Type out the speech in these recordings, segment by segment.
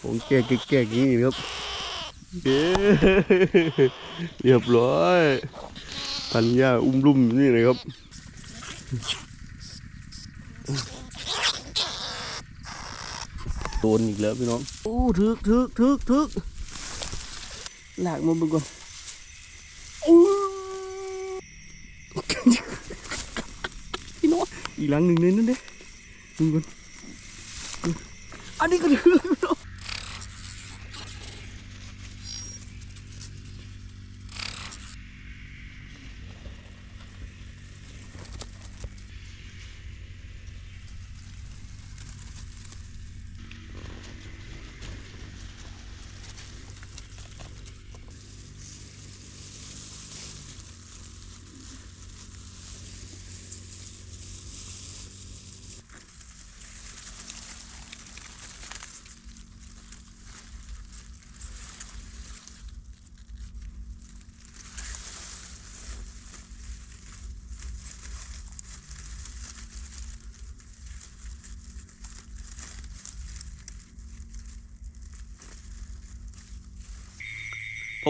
ผมแก่แก่ๆอย่างนี้ครับเย้เรียบร้อยพันยาอุ้มลุ่มนี่เลยครับโดนอีกแล้วพี่น้องโอ้ทึกทึกทึกทึกลากมาเบึงก่อนโอ้พี่น้องอีกหลังหนึ่งเลยนั่นเด้มึงก่อนอันนี้ก็ทึก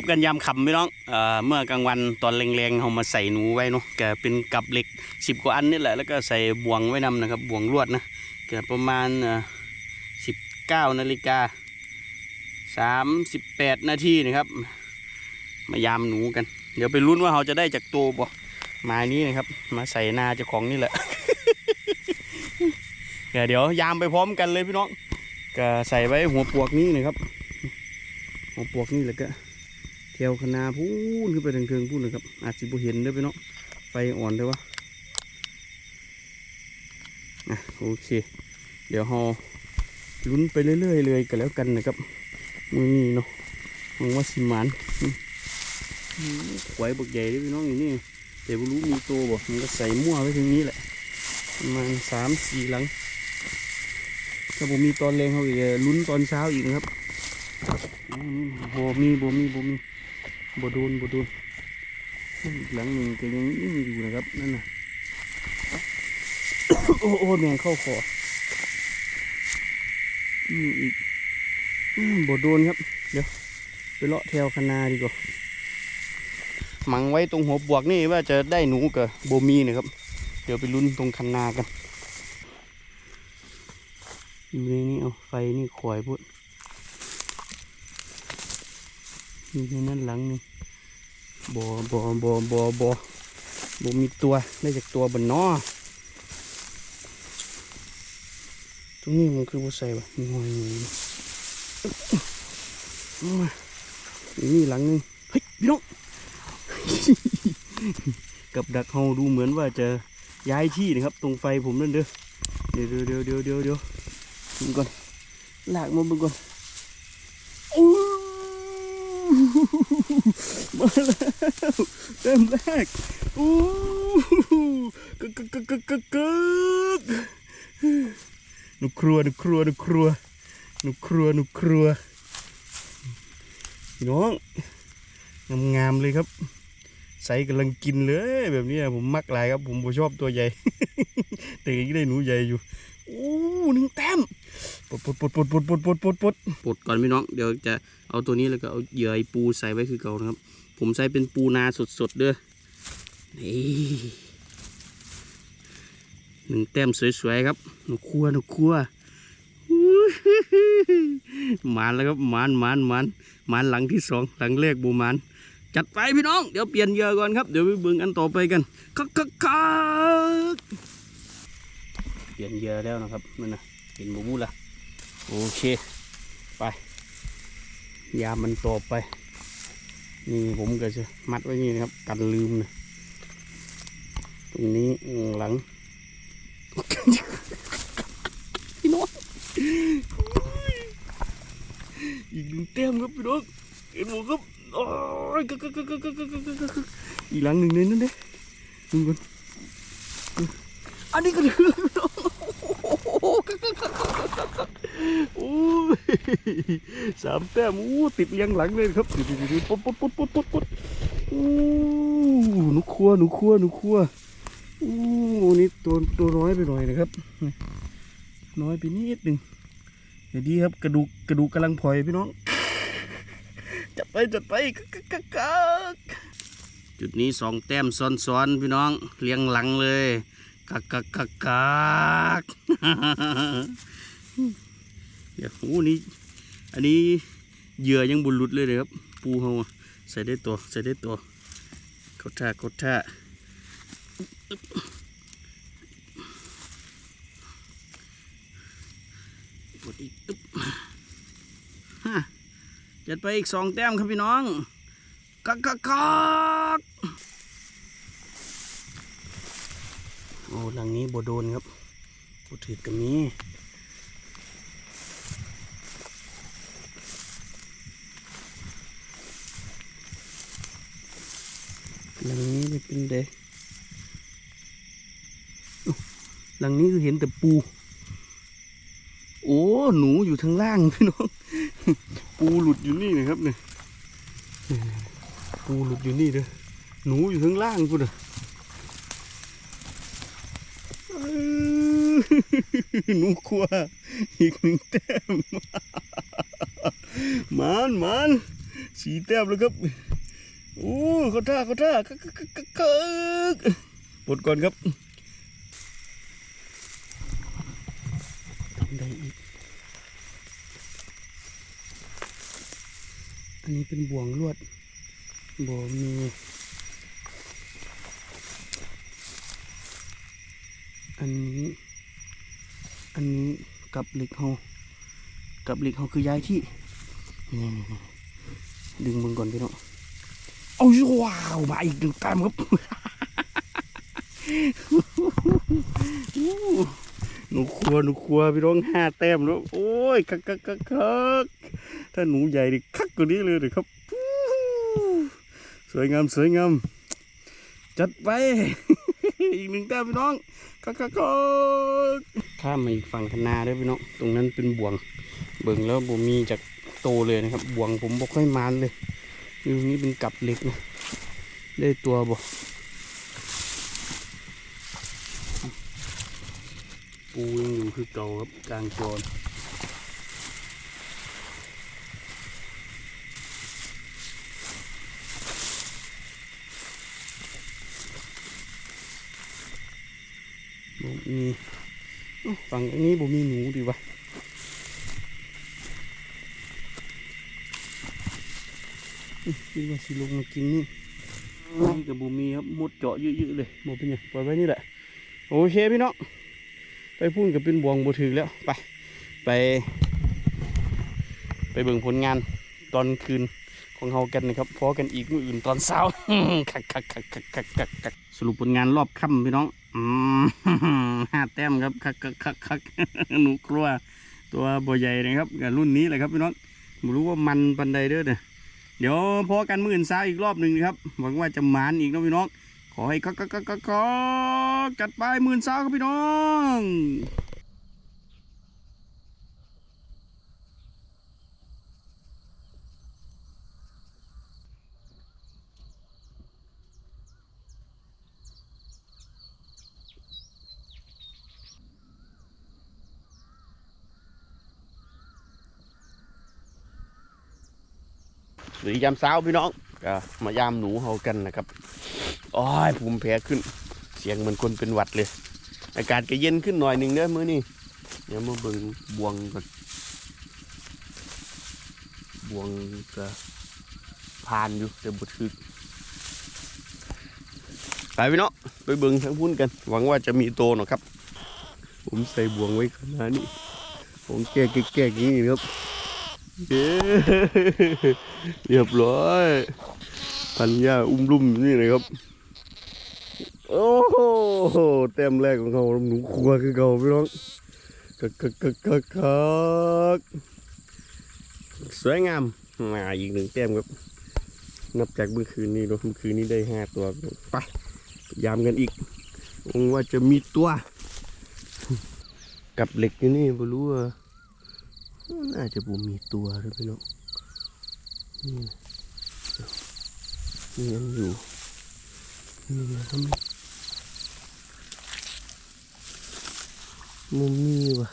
บกันยามค่ำพี่น้องเอ่อเมื่อกลางวันตอนแรงๆเรามาใส่หนูไว้เนาะแกเป็นกับเหล็กสิบกว่าอันนี่แหละแล้วก็ใส่บ่วงไว้นำนะครับบ่วงลวดนะแกประมาณสิบเก้านาฬิกาสามสิบแปดนาทีนะครับ มายามหนูกัน เดี๋ยวไปลุ้นว่าเราจะได้จากตัวบ่มานี้นะครับ มาใส่นาเจ้าของนี่แหละเดี๋ยวเดี๋ยวยามไปพร้อมกันเลยพี่น้องก็ใส่ไว้หัวปวกนี้นะครับหัวปวกนี่แหละก็ ถวคณาพูนขึ้นไปทางเทิงพูนเลยครับ อาจจะบ่เห็นเด้อพี่น้องไฟอ่อนเด้วะอะโอเค เดี๋ยวเราลุ้นไปเรื่อยๆเลยกันแล้วกันนะครับมือนี้เนาะมังว่าสิมานอืมอืมขวายบักใหญ่ด้อพี่น้องอย่างนี้แต่บ่รู้มีตัวบ่มันก็ใส่มั่วไว้ตรงนี้แหละประมาณสามสี่หลังถ้าผมมีตอนแรงเขาอีกลุ้นตอนเช้าอีกนะครับอืมโบมีโบมีโบมี บโดนบโดนหลังหนึ่งก็ยังนิ่งอยู่นะครับนั่นน่ะโอ้โอ้แมงเข้าคออืมอีกอืมบโดนครับ เดี๋ยวไปเลาะแถวคณาดีกว่าหมังไว้ตรงหัวบวกนี่ว่าจะได้หนูกับโบมีนะครับ เดี๋ยวไปลุ้นตรงคณากันอยู่ในนี้เอาไฟนี่ขวายพุดอ ยู่ในนั้นหลังนึงบอบอบอบอบอบมีตัวได้จากตัวบนนอตรงนี้มันคือบุใส่ปะมีหอยอยู่นี่เอามาอีนี่หลังนึงเฮ้ยพี่น้องกับดักเฮาดูเหมือนว่าจะย้ายที่นะครับ ตรงไฟผมนั่นเด้อเดี๋ยวเดี๋ยวเดี๋ยวเดี๋ยวเดี๋ยวเดี๋ยวดูก่อนลากมาเบึงก่อนโอ้ มาแล้วเต็มแรกโอ้กึกกึกกึกกึกกึกกึกหนูครัวหนูครัวหนูครัวหนูครัวหนูครัวน้องงามๆเลยครับ ใส่กำลังกินเลยแบบนี้ผมมักหลายครับ ผมผมชอบตัวใหญ่ แต่ยังได้หนูใหญ่อยู่โอ้หนึ่งแต้ม ปลดปลดปลดปลดปลดปลดปลดปลดปลดปลดก่อนพี่น้องเดี๋ยวจะเอาตัวนี้แล้วก็เอาเหยื่อปูใส่ไว้คือเก่านะครับ ผมใส่เป็นปูนาสดๆเด้อนี่หนึ่งแต้มสวยๆครับหนูครัวหนูครัวอู้หูหมานแล้วครับหมานหมานหมานหมานหลังที่สองหลังแรกบูหมานจัดไปพี่น้อง เดี๋ยวเปลี่ยนเหยื่อก่อนครับ เดี๋ยวไปเบิ่งอันต่อไปกันคักคักคักเปลี่ยนเหยื่อแล้วนะครับนั่นนะเห็นบูบูละ โอเคไป ยามันตบไป นี่ผมก็จะมัดไว้นี่นะครับ กันลืมนะตรงนี้หลังพี่น้องอีกหนึ่งเต็มครับพี่น้องเห็นหมูครับโอ้ยกึกกึกกึกกึกกึกอีกหลังหนึ่งเลยนั่นเด้ดูกันอันนี้ก็เดือด อ้สามแต้มอู้ติดเลี้ยงหลังเลยครับดูดูดูปุ๊บปุ๊บปุ๊บปุ๊บปุ๊บปุ๊บอู้หนูครัวหนูครัวหนูครัวอู้นี่ตัวตัวน้อยไปหน่อยนะครับ น้อยไปนิดหนึ่งเดี๋ยวดีครับกระดูกกระดูกกำลังพลอยพี่น้องจัดไปจัดไปกักจุดนี้สองแต้มซ้อนๆพี่น้องเรียงหลังเลย กักกักกักกักเดี๋ยวโอ้นี่อันนี้เหยื่อยังบุญหลุดเลยเลยครับ ปูเขาใส่ได้ตัวใส่ได้ตัวเขาท่าเขาท่ากดอีกอึ๊บจัดไปอีกสองแต้มครับพี่น้องกักกักกักโอ้ หลังนี้บโดนครับบถือกับมีหลังนี้จะเป็นเดอุ๊ยหลังนี้คือเห็นแต่ปู โอ้ หนูอยู่ทางล่างพี่น้อง ปูหลุดอยู่นี่นะครับเนี่ยปูหลุดอยู่นี่เด้อหนูอยู่ข้างล่างพูดเด้อเอ้ยห นูกลัวอีกหนึ่งแต้มมันมันสีแต้มแล้วครับโอ้เขาท่าเขาท่ากักกักกักกักปลดก่อนครับทำได้อีกอันนี้เป็นบ่วงลวดบ่มีอันนี้ อันนี้กับเหล็กเฮากับเหล็กเฮาคือย้ายที่นี่ดึงมึงก่อนพี่น้องเอาว้าวมาอีกหนึ่งแต้มครับหนูครัวหนูครัวพี่น้องห้าแต้มแล้วโอ้ยคักคักคักคักถ้าหนูใหญ่ดิคักกว่านี้เลยเลยครับ สวยงามสวยงามจัดไปอีกหนึ่งแต้มพี่น้องคักคักคัก ข้ามมาอีกฝั่งคนาด้วยพี่น้องตรงนั้นเป็นบ่วง เบิ่งแล้วบ่มีจากโตเลยนะครับ บ่วงผมบ่ค่อยมานเลยอยู่นี้เป็นกับเหล็กนะได้ตัวบ่ปูยังอยู่คือเก่าครับกลางจอนบ่มีเอ้า ฝั่งอันนี้บ่มีหนูดีวะอื้อคิดว่าสิลงมากินนี่นี่กับบ่มีครับมดเจาะเยอะๆเลยบ่เป็นหยังปล่อยไว้นี่แหละโอเคพี่น้องไปพุ่นกับเป็นบวงบ่ถือแล้วไปไป ไปเบิ่งผลงานตอนคืนของเฮากันนะครับพอกันอีกมื้ออื่นตอนเช้าคักคักคักคักคักคักคักสรุปผลงานรอบค่ำพี่น้อง อืมห้าแต้มครับคักคักคักคักหนูกลัว ตัวบ่ใหญ่นะครับกับรุ่นนี้แหละครับพี่น้องไม่รู้ว่ามันปันใดเด้อเนี่ยเดี๋ยวพอกันมื่นเช้าอีกรอบหนึ่งนะครับหวังว่าจะหมานอีกนะพี่น้องขอให้คักคักคักคักคักจัดไปมื่นเช้าครับพี่น้อง หรือยามเช้าพี่น้องก็มายามหนูเฮากันนะครับอ้ยภูมิแพ้ขึ้น เสียงเหมือนคนเป็นหวัดเลย อากาศก็เย็นขึ้นหน่อยหนึ่งเด้อมื้อนี้เดี๋ยวมาเบิ่งบวงก่อนบวงก็ผ่านอยู่แต่บุทึกไปพี่น้องไปเบิ่งทั้งพุ่นกัน หวังว่าจะมีโตหนอยครับ ผมใส่บวงไว้ขนาดนี้ผมแก้แก้ๆอย่างนี้ครับ เย้เรียบร้อยพันยาอุ้มลุ่มนี่เลยครับ โอ้โหเต็มแรกของเขาหนูครัวคือเขาพี่น้องกักกักกักกักกักสวยงามมาอีกหนึ่งแต้มครับ นับจากเมื่อคืนนี้เนอะเมื่อคืนนี้ได้ห้าตัวไปยามกันอีกวังว่าจะมีตัว กับเหล็กอยู่นี่ไม่รู้ว่า น่าจะบ่มีตัวด้วยพี่น้องนี่นะนี่ยังอยู่นี่นะครับมุมนี้วะ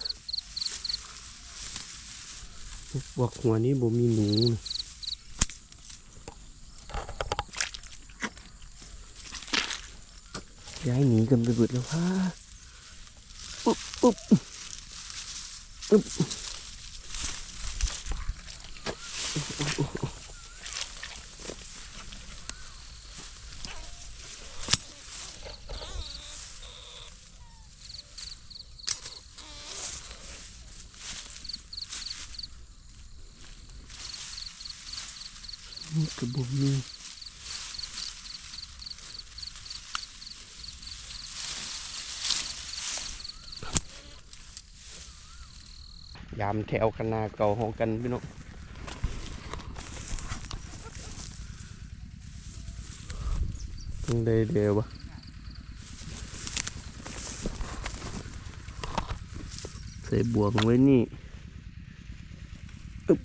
บอกหัวนี้บ่มีหนูนะย้ายหนีกันไปบิดแล้วพ่าปุ๊บปุ๊บปุ๊บ กระบอกมียามแถวคณะเก่าหองกันพี่น้องต้องได้เดียววะใส่บวงไว้นี่อึ๊บ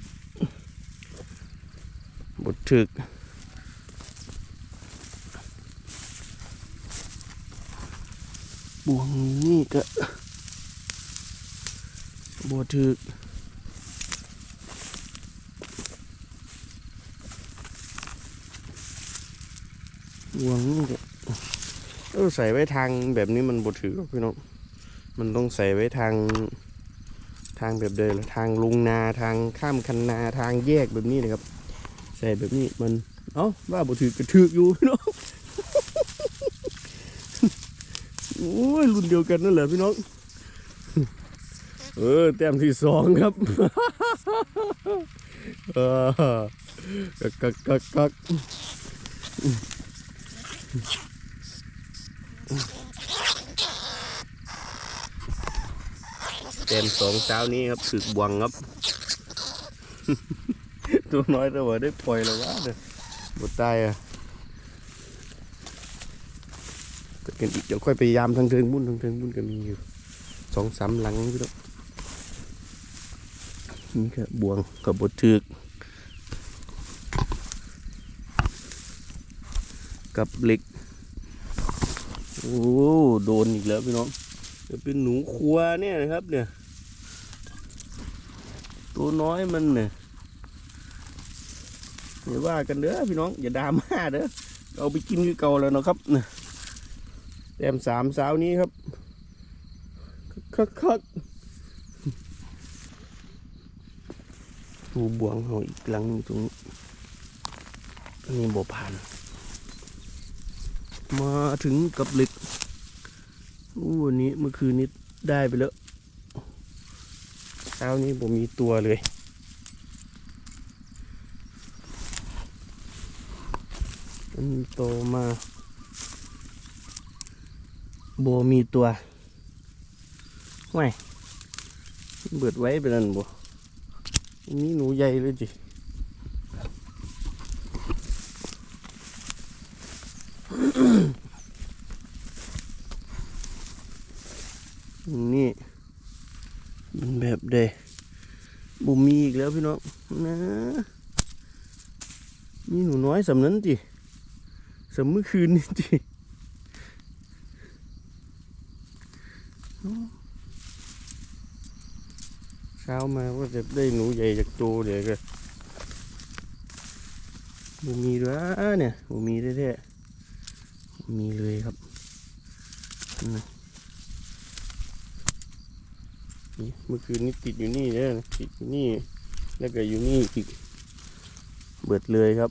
บดถึกบวงนี่ก็บดถึกบวงนี่ก็เออใส่ไว้ทางแบบนี้มันบดถือหรอกพี่น้อง มันต้องใส่ไว้ทางทางแบบเดิมทางลุงนาทางข้ามคันนาทางแยกแบบนี้นะครับ ใส่แบบนี้มันเอ้าว่าบดถือกระถือกอยู่พี่น้องโอ้ยรุ่นเดียวกันนั่นแหละพี่น้องเออแต้มที่สองครับกักกักกักกักเต็มสองเช้านี้ครับสึกบวงครับ ตัวน้อยแต่ว่าได้ปล่อยแล้ววะเด้อบดตายอะแต่กันอีกเดี๋ยวค่อยพยายามทางเทิงบุญทางเทิงบุญก็มีอยู่สองสามหลังพี่น้องนี่ก็บวงกับบดถึกกับเหล็ก โอ้โดนอีกแล้วพี่น้องจะเป็นหนูครัวเนี่ยนะครับเนี่ย ตัวน้อยมันเนี่ย อย่าว่ากันเด้อพี่น้องอย่าดราม่าเด้อเอาไปกินคือเก่าแล้วเนาะครับเนี่ยแต้มสามสาวนี้ครับคักคักหูบวงเขาอีกหลังหนึ่งตรงนี้นี่บ่ผ่าน มาถึงกับเหล็กอู้วันนี้เมื่อคืนนี้ได้ไปแล้วเช้านี้ผมมีตัวเลยมัน โตมาโบมีตัวไม่เบิดไว้ไปนั่นบ่มีหนูใหญ่เลยจินี่มันแบบเดบุมีอีกแล้วพี่น้องนะมีหนูน้อยสำนั้นจิ สำเมื่อคืนนี่จิเช้ามาว่าจะได้หนูใหญ่จากโตเดี๋ยวก็บุมีด้วยเนี่ยบุมีแท้ๆมีเลยครับนี่เมื่อคืนนี้ติดอยู่นี่เนี่ยติดอยู่นี่ แล้วก็อยู่นี่อีกเบิดเลยครับ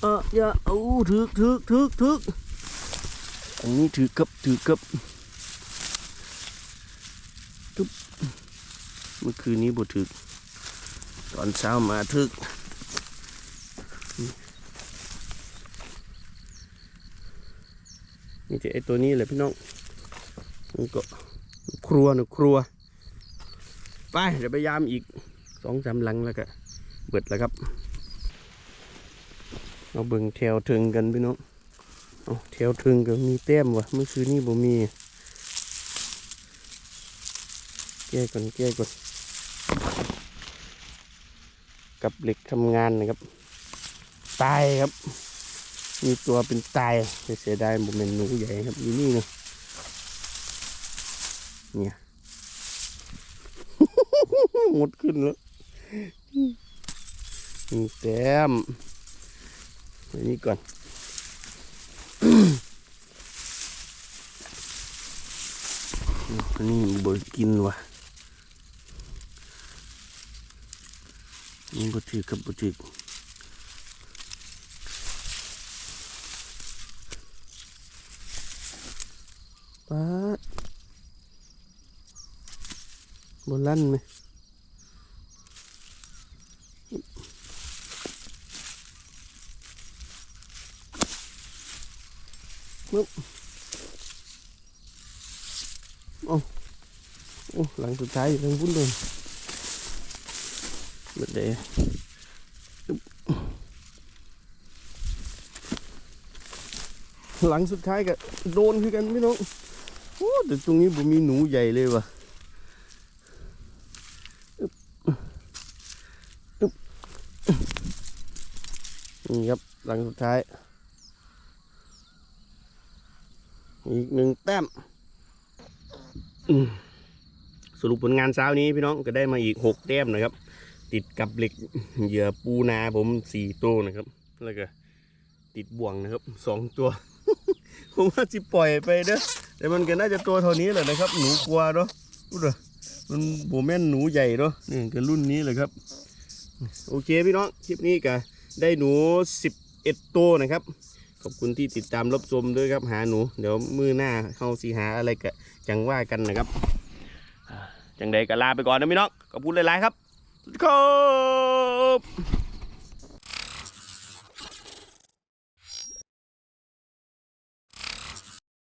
เอออย่าเอาถึกถึกถึกถึกอันนี้ถือกับถือกับทุบเมื่อคืนนี้บ่ถึก ตอนเช้ามาถึกนี่จะไอตัวนี้แหละพี่น้องมันก็ครัวหนูครัว ไปเดี๋ยวพยายามอีกสองสามหลังแล้วก็เบิดแล้วครับ เราเบิ่งแถวถึงกันพี่น้องเอาแถวถึงก็มีแต้มวะเมื่อคืนนี้บ่มีแก้ก่อนแก้ก่อนกับเหล็กทำงานนะครับ ตายครับ มีตัวเป็นตายเสียดายผมเป็นหนูใหญ่ครับอยู่นี่เนาะเนี่ยหมดขึ้นแล้วมีแต้ม อันนี้ก่อนนนี้บ่กินวะนี่บ่ถือกับบ่ถือป๊าบ่ลั่นไหมบโอ้หลัง สุดท้ายอยู่ทางพุ่นเลยเบิดเดะหลังสุดท้ายก็โดนคือกันพี่น้องโอ้แต่ตรงนี้ผมมีหนูใหญ่เลยว่ะนี่ครับหลังสุดท้ายอีกหนึ่งแต้ม อืม รุปผลงานเช้านี้พี่น้องก็ได้มาอีกหกแต้มนะครับ ติดกับเหล็กเหยื่อปูนาผมสี่ตัวนะครับ แล้วก็ติดบ่วงนะครับสองตัว ผมว่าจะปล่อยไปเด้อแต่มันก็น่าจะตัวเท่านี้แหละนะครับ หนูกลัวเนาะรู้เหรอมันโบแม่นหนูใหญ่เนาะนี่ก็รุ่นนี้เลยครับ โอเคพี่น้องคลิปนี้ก็ได้หนูสิบเอ็ดตัวนะครับขอบคุณที่ติดตามรับชมด้วยครับหาหนู เดี๋ยวมือหน้าเข้าสีหาอะไรก็จังว่ากันนะครับ จังใดก็ลาไปก่อนนะพี่น้องขอบคุณหลายๆครับสวัสดีครับ